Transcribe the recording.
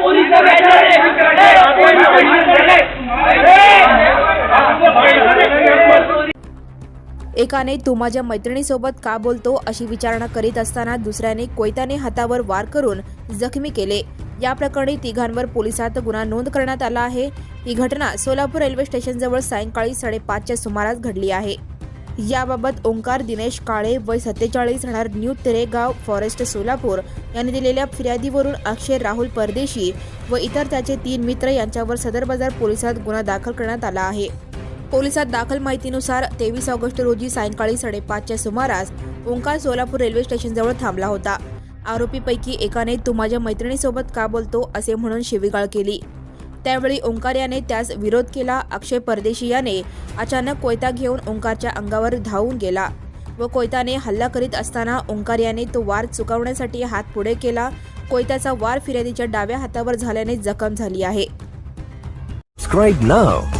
Police एकाने तू माझ्या मैत्रिणीसोबत का बोलतो अशी विचारणा करीत असताना दुसऱ्याने कोयत्याने हातावर वार करून जखमी केले. या प्रकरणी तिघांवर पोलिसात गुन्हा नोंद करण्यात आला आहे. ही घटना सोलापूर रेल्वे स्टेशनजवळ सायंकाळी साडेपाचच्या सुमारास घडली आहे. याबाबत ओंकार दिनेश काळे वय सत्तेचाळीस राहणार न्यू तेरेगाव फॉरेस्ट सोलापूर यांनी दिलेल्या फिर्यादीवरून अक्षय राहुल परदेशी व इतर त्याचे तीन मित्र यांच्यावर सदर बाजार पोलिसात गुन्हा दाखल करण्यात आला आहे. पोलिसात दाखल माहितीनुसार तेवीस ऑगस्ट रोजी सायंकाळी साडेपाचच्या सुमारास ओंकार सोलापूर रेल्वे स्टेशनजवळ थांबला होता. आरोपीपैकी एकाने तू माझ्या मैत्रिणीसोबत का बोलतो असे म्हणून शिवीगाळ केली. त्यावेळी ओंकार याने त्यास विरोध केला अक्षय परदेशी याने अचानक कोयता घेऊन ओंकारच्या अंगावर धावून गेला व कोयताने हल्ला करीत असताना ओंकार याने तो वार चुकवण्यासाठी हात पुढे केला. कोयत्याचा वार फिर्यादीच्या डाव्या हातावर झाल्याने जखम झाली आहे. Subscribe now